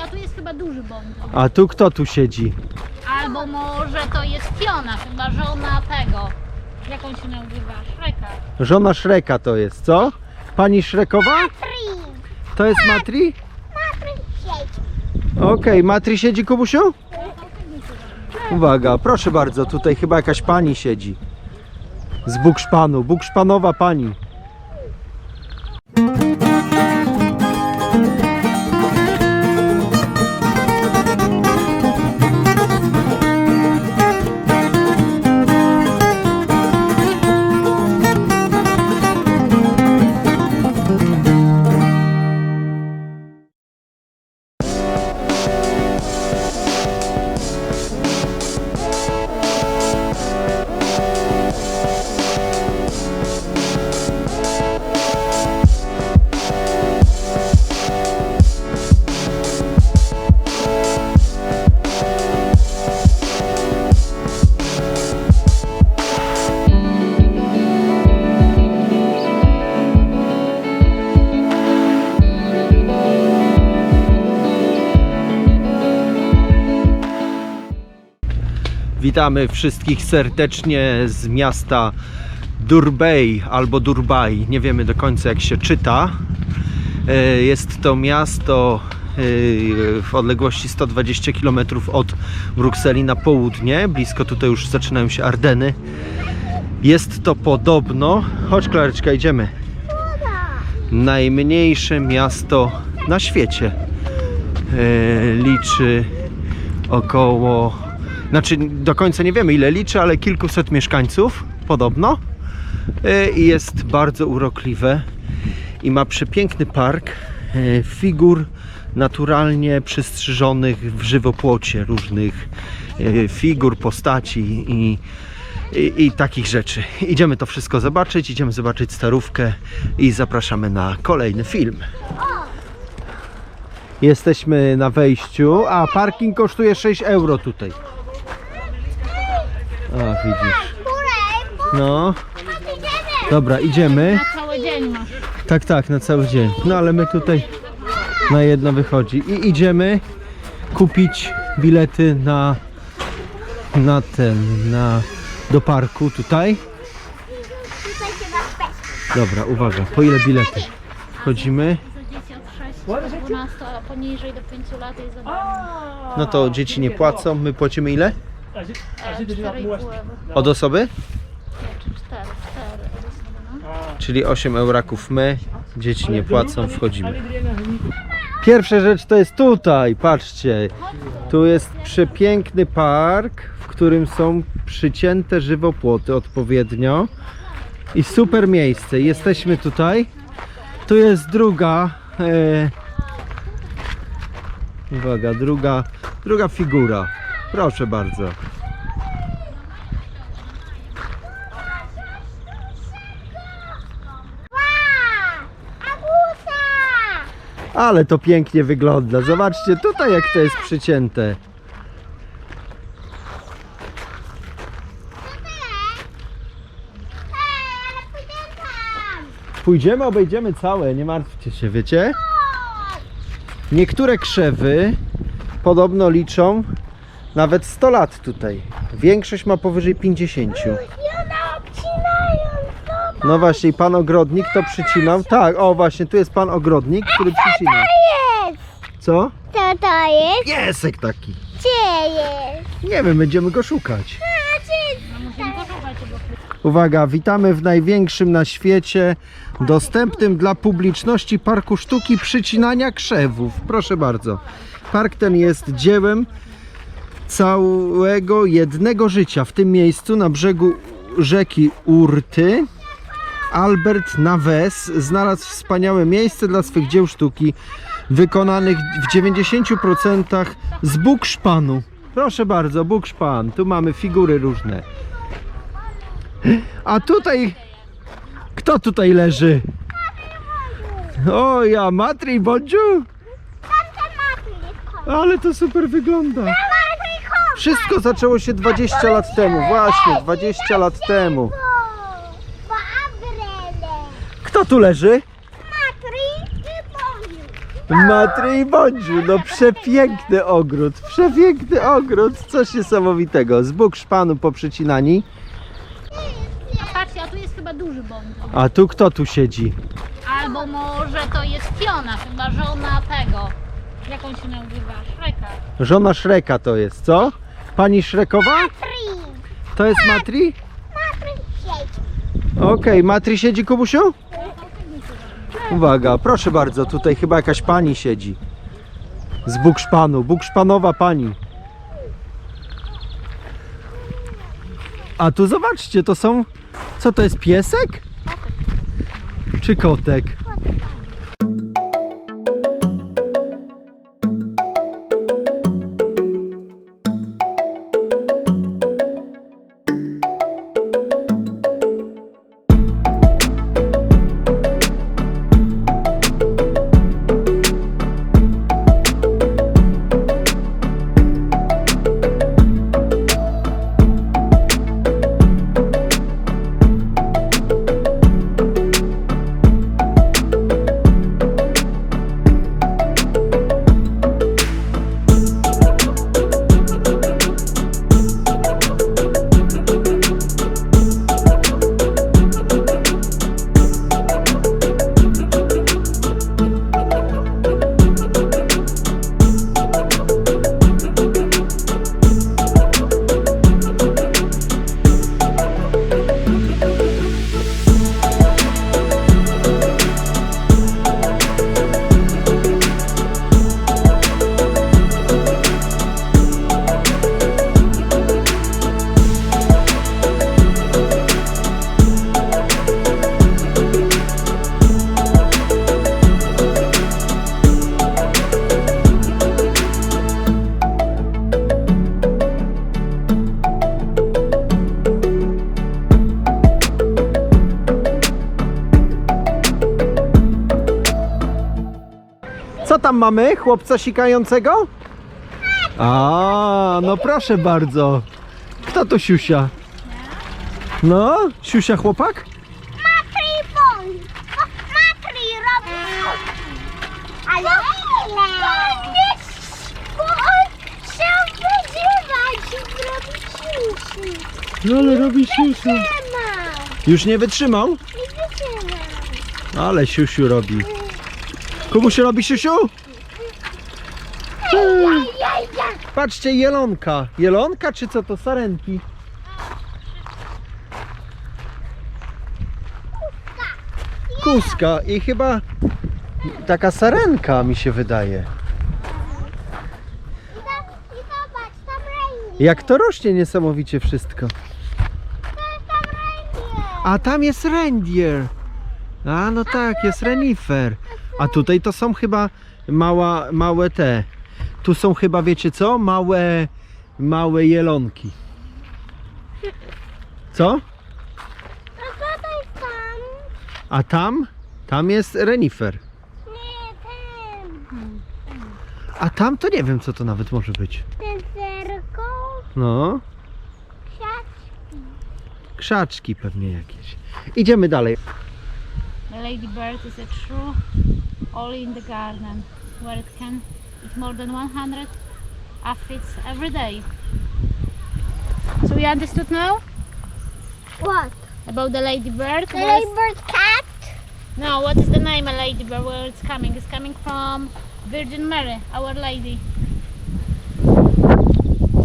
a tu jest chyba duży bądź. A tu kto tu siedzi? Albo może to jest Fiona, chyba żona tego. Jak on się nazywa? Szreka. Żona Szreka to jest, co? Pani Szrekowa? Matri! To jest Matri? Matri siedzi. Okej, Matri siedzi, Kubusiu? Uwaga, proszę bardzo, tutaj chyba jakaś pani siedzi. Z Bukszpanu, Bukszpanowa pani. Witamy wszystkich serdecznie z miasta Durbej albo Durbaj. Nie wiemy do końca jak się czyta. E, Jest to miasto e, w odległości 120 km od Brukseli na południe. Blisko tutaj już zaczynają się Ardeny. Jest to podobno, chodź Klareczka, idziemy. Najmniejsze miasto na świecie. E, Liczy około, znaczy do końca nie wiemy ile liczy, ale kilkuset mieszkańców podobno E, i jest bardzo urokliwe i ma przepiękny park e, figur naturalnie przystrzyżonych w żywopłocie różnych e, figur, postaci i, i, i takich rzeczy. Idziemy to wszystko zobaczyć, idziemy zobaczyć starówkę i zapraszamy na kolejny film. Jesteśmy na wejściu, a parking kosztuje 6 euro tutaj. A, widzisz. No, idziemy! dobra, idziemy. Na cały dzień masz. Tak, tak, na cały dzień. No ale my tutaj na jedno wychodzi. I idziemy kupić bilety na na ten, na do parku tutaj. Dobra, uwaga, po ile bilety? Wchodzimy. Za dzieci od 6 do 12, a poniżej do 5 lat jest za darmo. No to dzieci nie płacą. My płacimy ile? 4,5 euro. Od osoby? Nie, czy 4, 4 no. Czyli 8 euraków my, dzieci nie płacą, wchodzimy. Pierwsza rzecz to jest tutaj, patrzcie. Tu jest przepiękny park, w którym są przycięte żywopłoty odpowiednio. I super miejsce. Jesteśmy tutaj. Tu jest druga. E, uwaga, druga, druga figura. Proszę bardzo. Ale to pięknie wygląda. Zobaczcie tutaj jak to jest przycięte. Pójdziemy, obejdziemy całe, nie martwcie się, wiecie? Niektóre krzewy podobno liczą nawet 100 lat tutaj. Większość ma powyżej 50. I one obcinają, zobacz! No właśnie, i pan ogrodnik to przycinał. Tak, o właśnie, tu jest pan ogrodnik, który przycinał. jest! Co? Co to jest? Piesek taki. Gdzie jest? Nie wiem, będziemy go szukać. No. Uwaga, witamy w największym na świecie dostępnym dla publiczności parku sztuki przycinania krzewów. Proszę bardzo. Park ten jest dziełem całego jednego życia. W tym miejscu na brzegu rzeki Urty Albert Naves znalazł wspaniałe miejsce dla swych dzieł sztuki wykonanych w 90% z bukszpanu. Proszę bardzo, bukszpan. Tu mamy figury różne. A tutaj. Kto tutaj leży? O ja, Matri chodź. Ale to super wygląda. Wszystko zaczęło się 20 lat temu, właśnie, 20 lat temu. Kto tu leży? Matry i Bądziu, no przepiękny ogród, przepiękny ogród, coś niesamowitego. Z bóg szpanu poprzecinani. A patrzcie, a tu jest chyba duży bądź. A tu kto tu siedzi? Albo może to jest piona, chyba żona tego. Jak on się nazywa? Szreka. Żona Szreka to jest, co? Pani Szrekowa? Matri. To jest Matri? Matri siedzi. Okej, Matri siedzi, Kubusiu? Uwaga, proszę bardzo, tutaj chyba jakaś pani siedzi. Z Bukszpanu, Bukszpanowa pani. A tu zobaczcie, to są... Co to jest, piesek? Czy kotek? Co mamy? Chłopca sikającego? A, no proszę bardzo. Kto to siusia? No, siusia chłopak? Matri. O, Matri robi skutki. Ale ile? Bo on chciał wyzywać i zrobić siusi. No ale robi siusiu. Nie ma. Już nie wytrzymał? Nie wytrzymam. Ale siusiu robi. Kubusiu robi siusiu? Patrzcie, jelonka. Jelonka czy co to? Sarenki. Kuska i chyba taka sarenka mi się wydaje. Jak to rośnie niesamowicie wszystko. A tam jest reindeer. A no tak, jest renifer. A tutaj to są chyba mała, małe te. Tu są chyba, wiecie co? Małe, małe jelonki. Co? A jest tam? A tam? Tam jest renifer. Nie, ten. A tam to nie wiem, co to nawet może być. Ten zerko. No, Kwiat. krzaczki pewnie jakieś. Idziemy dalej. The ladybird is a true all in the garden where it can eat more than 100 aphids every day. So you understood now What? about the ladybird? The ladybird cat? No, what is the name of ladybird? Where it's coming? It's coming from Virgin Mary, Our Lady.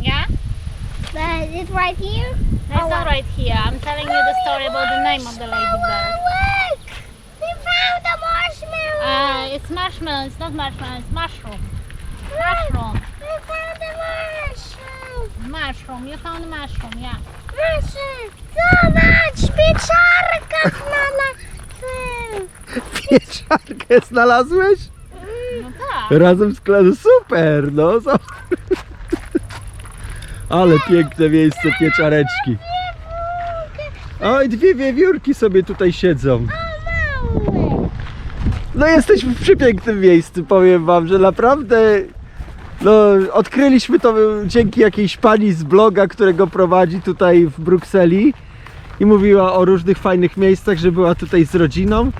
Yeah? But it's right here. That's Oh, not right here. I'm telling you the story about the name of the ladybird. Look! We found a marshmallow! Uh, it's marshmallow. It's not marshmallow. It's mushroom. Mushroom. We found a mushroom! Mushroom. You found mushroom. Yeah. Mushroom! Zobacz! Pieczarka znalazłem! Pieczarkę znalazłeś? No tak. Razem z kladą. Super, no. zobacz. Ale piękne miejsce pieczareczki. Oj, dwie wiewiórki sobie tutaj siedzą. O, małe! No jesteśmy w przepięknym miejscu, powiem wam, że naprawdę no, odkryliśmy to dzięki jakiejś pani z bloga, którego prowadzi tutaj w Brukseli i mówiła o różnych fajnych miejscach, że była tutaj z rodziną.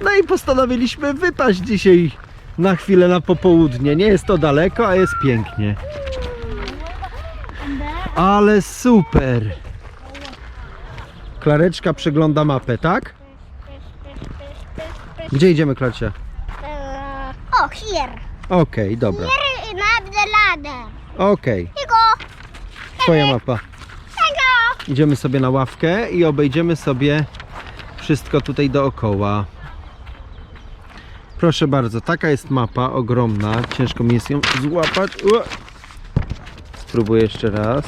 No i postanowiliśmy wypaść dzisiaj na chwilę na popołudnie. Nie jest to daleko, a jest pięknie. Ale super! Klareczka przegląda mapę, tak? Gdzie idziemy, Klarcia? Uh, oh, here. Okej, dobra. Here ladder. Okej, Here you go. twoja mapa. Here you go. Idziemy sobie na ławkę i obejdziemy sobie wszystko tutaj dookoła. Proszę bardzo, taka jest mapa ogromna. Ciężko mi jest ją złapać. Ua! Spróbuję jeszcze raz.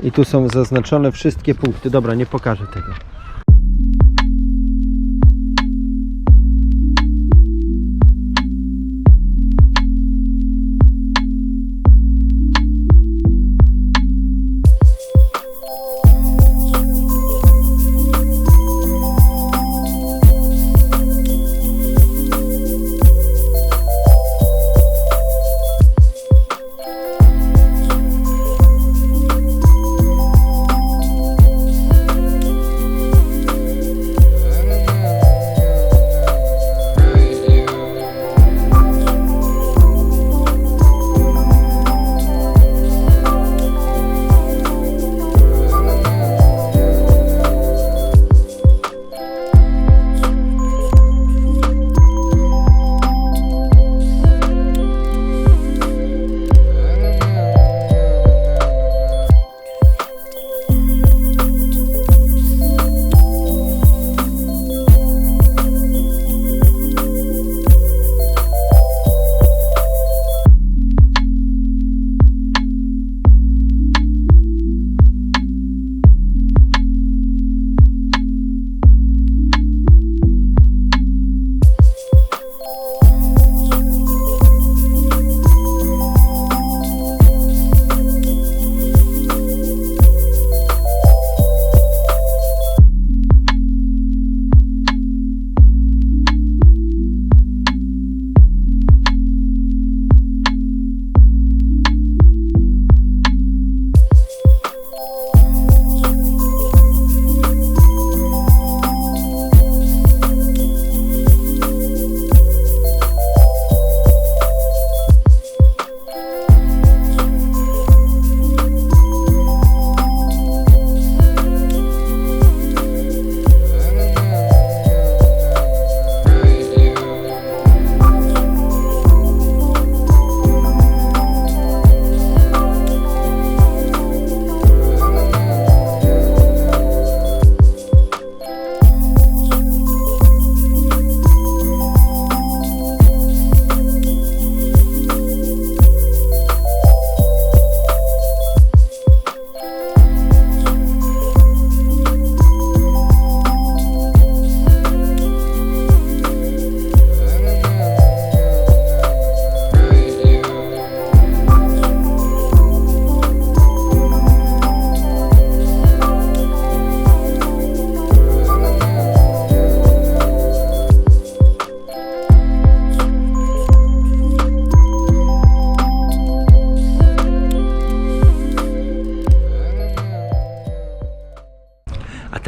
I tu są zaznaczone wszystkie punkty. Dobra, nie pokażę tego.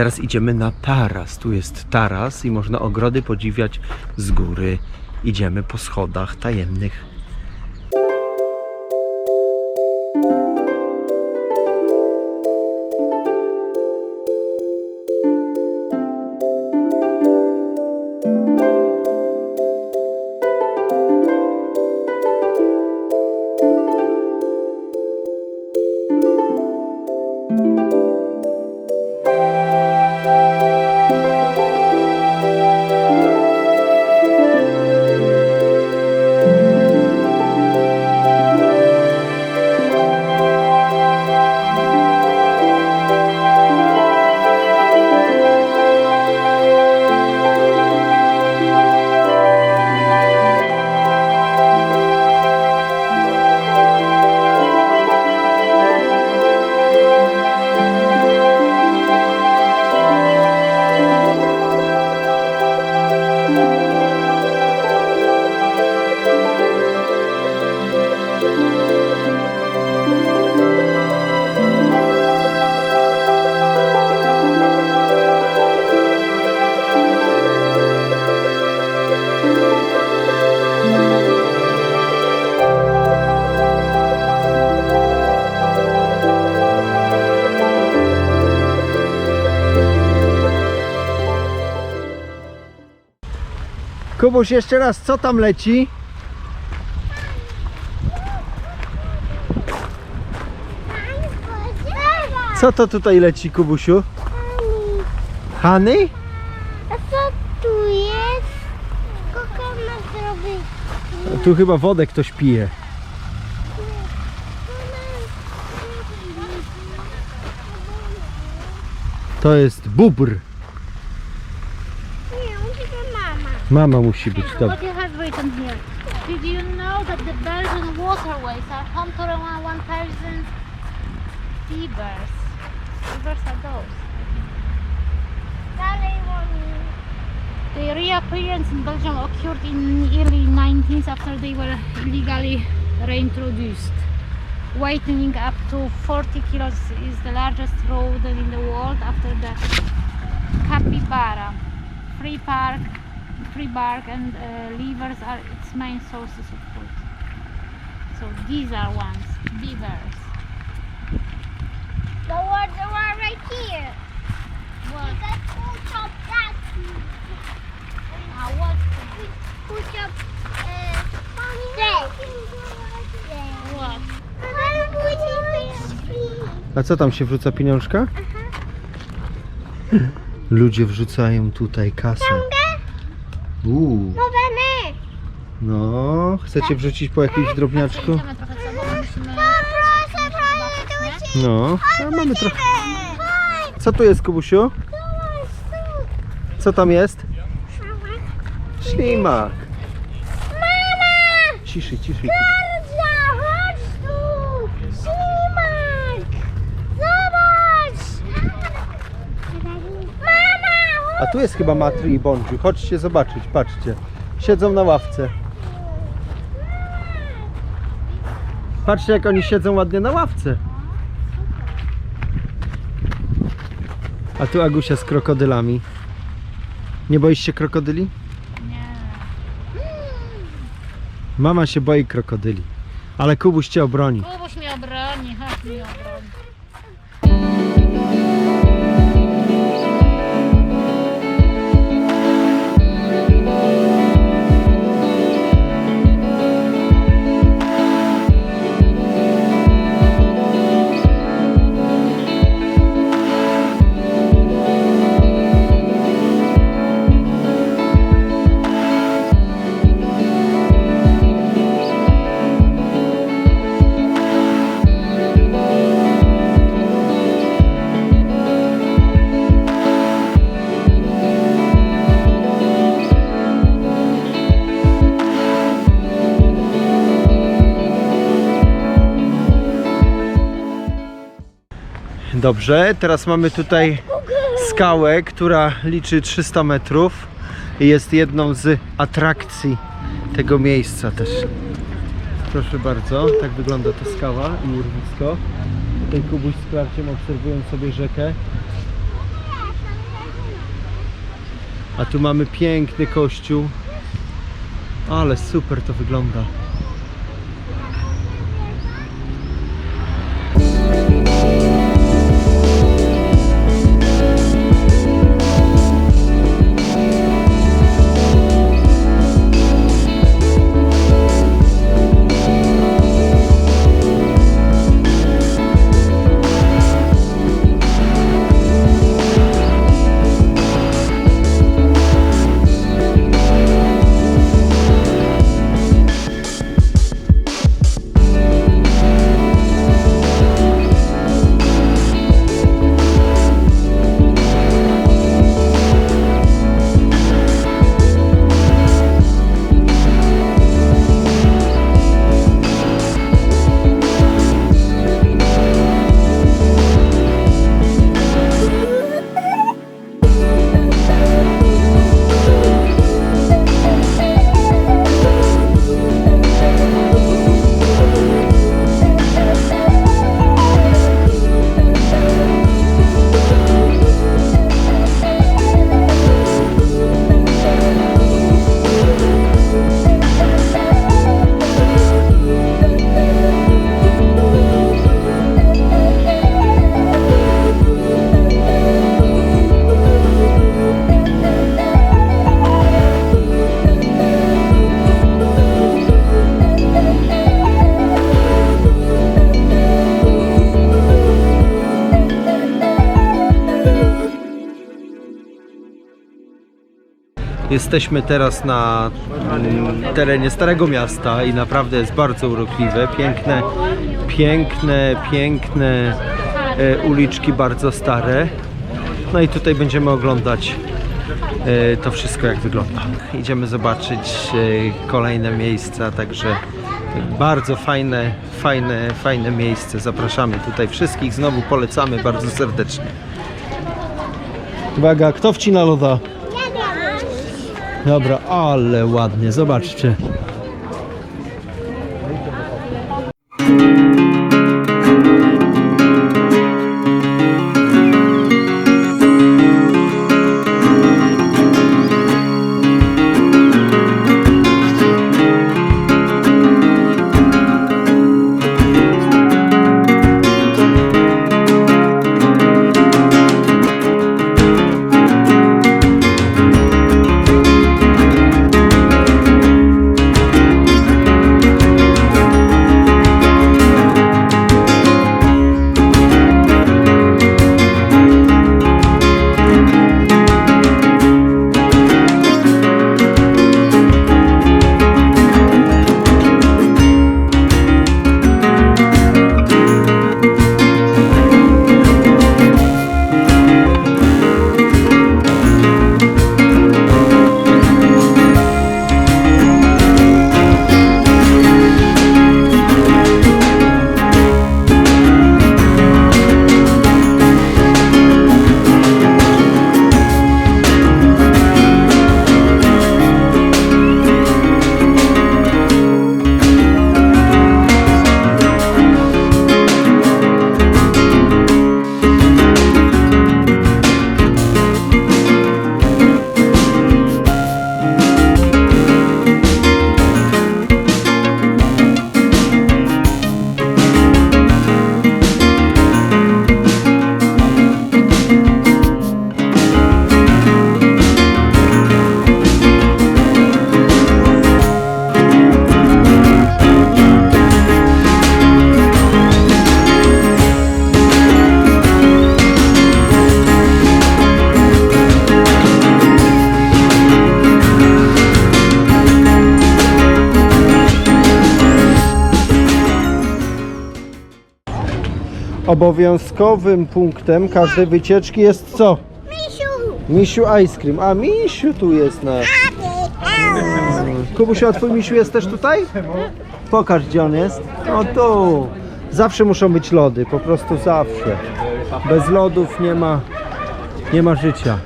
Teraz idziemy na taras. Tu jest taras i można ogrody podziwiać z góry. Idziemy po schodach tajemnych. Kubuś, jeszcze raz, co tam leci? Co to tutaj leci, Kubusiu? Hany? A co tu jest? Kogo ma zrobić? Tu chyba wodę ktoś pije. To jest bubr. Mama. Musi być, What dobra. you have written here? Did you know that the Belgian waterways are home to around 1,000 beavers? Beavers are those. Dalej. The reappearance in Belgium occurred in the early 19th after they were illegally reintroduced. Weighing up to 40 kilos is the largest rodent in the world after the capybara. Free park, free bark and uh, livers are its main sources of food. So these are ones, beavers. The one, the one right here. What? Push up that. Uh, what? Push up. Uh, A co tam się wrzuca pieniążka? Ludzie wrzucają tutaj kasę. Uuu. Możemy. No, chcecie wrzucić po jakimś drobniaczku? Idziemy trochę z sobą, bo musimy... No proszę, proszę, tu. No, a mamy trochę. Co tu jest, Kubusiu? Co tam jest? Ślimak. Mama! Ciszej, ciszej. Bardzo, chodź tu! Ślimak! Zobacz! Mama! A tu jest chyba Matry i Bądźu. Chodźcie zobaczyć, patrzcie. Siedzą na ławce. Patrzcie jak oni siedzą ładnie na ławce. A tu Agusia z krokodylami. Nie boisz się krokodyli? Mama się boi krokodyli. Ale Kubuś cię obroni. Kubuś mnie obroni, chodź mi obroni. Dobrze, teraz mamy tutaj skałę, która liczy 300 metrów i jest jedną z atrakcji tego miejsca też. Proszę bardzo, tak wygląda ta skała i urwisko. Tutaj Kubuś z Klarciem obserwują sobie rzekę. A tu mamy piękny kościół. Ale super to wygląda. Jesteśmy teraz na mm, terenie Starego Miasta i naprawdę jest bardzo urokliwe, piękne, piękne, piękne e, uliczki, bardzo stare. No i tutaj będziemy oglądać e, to wszystko jak wygląda. Idziemy zobaczyć e, kolejne miejsca, także bardzo fajne, fajne, fajne miejsce. Zapraszamy tutaj wszystkich, znowu polecamy bardzo serdecznie. Uwaga, kto wcina loda? Dobra, ale ładnie, zobaczcie. Obowiązkowym punktem każdej wycieczki jest co? Misiu! Misiu Ice Cream. A Misiu tu jest na... Kubusiu, a twój Misiu jest też tutaj? Pokaż gdzie on jest. O tu. Zawsze muszą być lody, po prostu zawsze. Bez lodów nie ma, nie ma życia.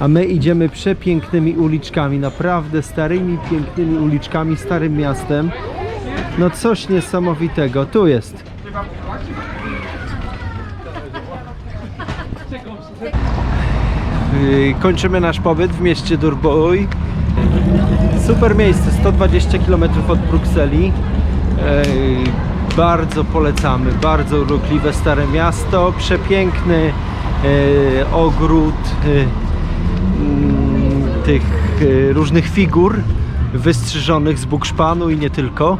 A my idziemy przepięknymi uliczkami, naprawdę starymi, pięknymi uliczkami, starym miastem. No coś niesamowitego. Tu jest. Kończymy nasz pobyt w mieście Durbuj. Super miejsce, 120 km od Brukseli. Yy, Bardzo polecamy, bardzo urokliwe stare miasto, przepiękny yy, ogród mm, tych różnych figur wystrzyżonych z bukszpanu i nie tylko.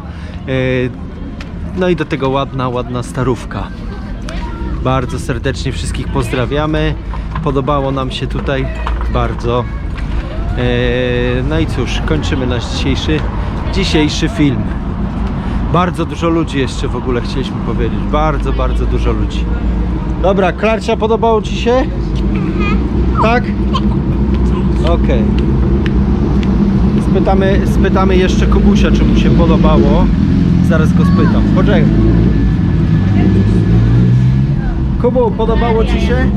No i do tego ładna, ładna starówka. Bardzo serdecznie wszystkich pozdrawiamy. Podobało nam się tutaj bardzo. Eee, No i cóż, kończymy nasz dzisiejszy, dzisiejszy film. Bardzo dużo ludzi jeszcze w ogóle chcieliśmy powiedzieć. Bardzo, bardzo dużo ludzi. Dobra, Klarcia, podobało Ci się? Tak? Okej. Spytamy, spytamy jeszcze Kubusia, czy mu się podobało. Zaraz go spytam. Poczekaj. Kubu, podobało Ci się?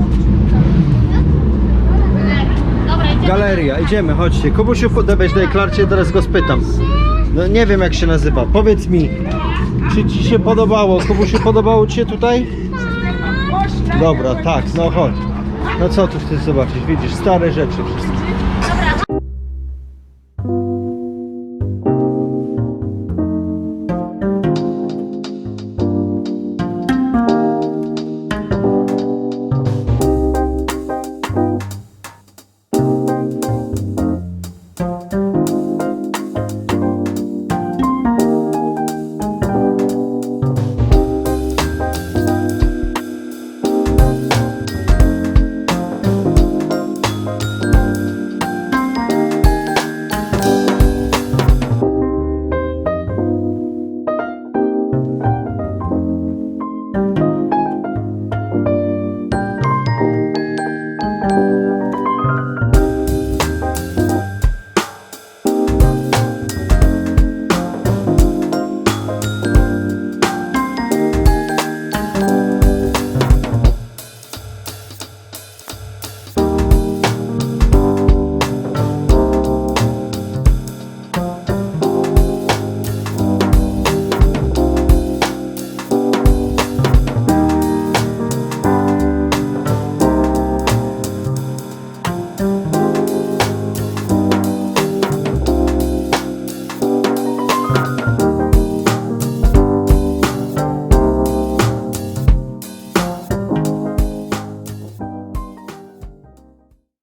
Dobra, idziemy. Galeria, idziemy, chodźcie. Kubusiu, weź daj Klarcie, teraz go spytam. No nie wiem jak się nazywa. Powiedz mi, czy Ci się podobało? Kubusiu, podobało Ci się tutaj? Dobra, tak, no chodź. No co tu chcesz zobaczyć? Widzisz, stare rzeczy wszystkie.